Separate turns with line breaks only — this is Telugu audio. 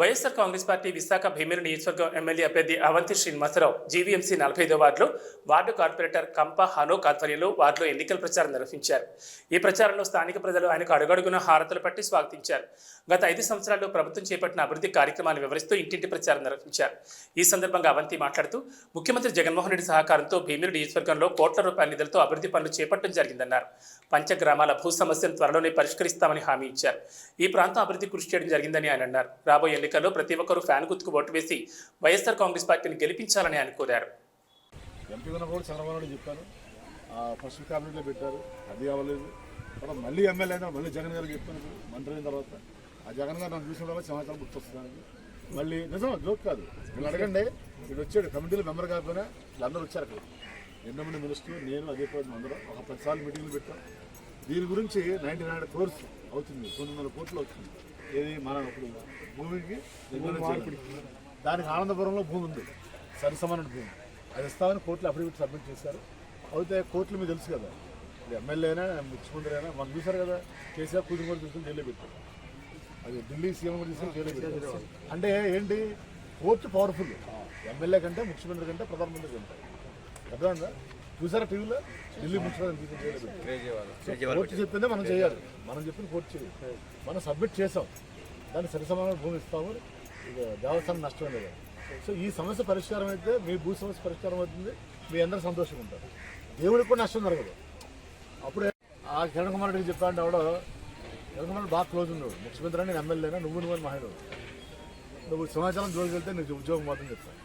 వైఎస్ఆర్ కాంగ్రెస్ పార్టీ విశాఖ భీమిలి నియోజకవర్గం ఎమ్మెల్యే అభ్యర్థి అవంతి శ్రీనివాసరావు జీవీఎంసీ నలభై ఐదో వార్డులో వార్డు కార్పొరేటర్ కంప హనోక్ ఆధ్వర్యంలో వార్డులో ఎన్నికల ప్రచారం నిర్వహించారు. ఈ ప్రచారంలో స్థానిక ప్రజలు ఆయనకు అడుగడుగున హారతలు పట్టి స్వాగతించారు. గత ఐదు సంవత్సరాల్లో ప్రభుత్వం చేపట్టిన అభివృద్ధి కార్యక్రమాలు వివరిస్తూ ఇంటింటి ప్రచారం నిర్వహించారు. ఈ సందర్భంగా అవంతి మాట్లాడుతూ ముఖ్యమంత్రి జగన్మోహన్ రెడ్డి సహకారంతో భీమిలి నియోజకవర్గంలో కోట్ల రూపాయల నిధులతో అభివృద్ధి పనులు చేపట్టడం జరిగిందన్నారు. పంచగ్రామాల భూ సమస్యను త్వరలోనే పరిష్కరిస్తామని హామీ ఇచ్చారు. ఈ ప్రాంతం అభివృద్ధి కృషి చేయడం జరిగిందని ఆయన అన్నారు. రాబోయే ఎన్నికల్లో ప్రతి ఒక్కరూ ఫ్యాన్ గుర్తుకు ఓటు వేసి వైఎస్ఆర్ కాంగ్రెస్ పార్టీని గెలిపించాలని ఆయన కోరారు.
చెప్పాను ఫస్ట్ క్యాబినెట్లో పెట్టారు. అది అవ్వలేదు. తర్వాత మళ్ళీ ఎమ్మెల్యే అయినా మళ్ళీ జగన్ గారికి చెప్పాను మంత్రి అయిన తర్వాత. ఆ జగన్ గారు నాకు చూసిన తర్వాత సమాచారం గుర్తొస్తున్నాను మళ్ళీ నిజం జోక్ కాదు. వీళ్ళు అడగండి. వీడు వచ్చాడు కమిటీలో మెంబర్ కాకపోయినా వీళ్ళందరూ వచ్చారు అక్కడ. ఎండమంది మినిస్టర్ నేను అదే రోజు అందరం ఒక పదిసార్లు మీటింగ్లు పెట్టాం. దీని గురించి నైన్టీ నైన్ కోర్సు అవుతుంది. తొమ్మిది వందల కోట్లు అవుతుంది. ఏది మన ఇప్పుడు భూమికి. దానికి ఆనందపురంలో భూమి ఉంది. సరిసమాన భూమి. అది ఇస్తామని కోర్టులో అఫిడవిట్ సబ్మిట్ చేశారు. అయితే కోర్టులు మీకు తెలుసు కదా. ఎమ్మెల్యే అయినా ముఖ్యమంత్రి అయినా మనం చూశారు కదా. కేసీఆర్ కూతురు కూడా తీసుకుని జైల్లో పెట్టారు. అది ఢిల్లీ సీఎం కూడా తీసుకుని జైల్లో పెట్టారు. అంటే ఏంటి? కోర్టు పవర్ఫుల్ ఎమ్మెల్యే కంటే ముఖ్యమంత్రి కంటే ప్రధానమంత్రి కంటే. అర్థమైందా? చూసారా టీవీలో? ఢిల్లీ పెట్టారు కోర్టు చెప్పిందే మనం చేయాలి. మనం చెప్పిన కోర్టు చేయాలి మనం సబ్మిట్ చేసాం దాన్ని సరిసమాన భూమి ఇస్తాము. ఇక దేవస్థానం నష్టం లేదు. సో ఈ సమస్య పరిష్కారం అయితే మీ భూ సమస్య పరిష్కారం అవుతుంది. మీ అందరూ సంతోషంగా ఉంటారు. దేవుడికి కూడా నష్టం జరగదు. అప్పుడే ఆ కిరణ్ కుమార్ రెడ్డికి చెప్పాడు ఎవడో కిరణ్ కుమార్ రెడ్డి బాగా క్లోజ్ ఉన్నాడు ముఖ్యమంత్రి అని ఎమ్మెల్యేనా నువ్వు నువ్వు మహిళ నువ్వు సమాచారం జోలికి వెళ్తే నీకు ఉద్యోగం మాత్రం చెప్తాను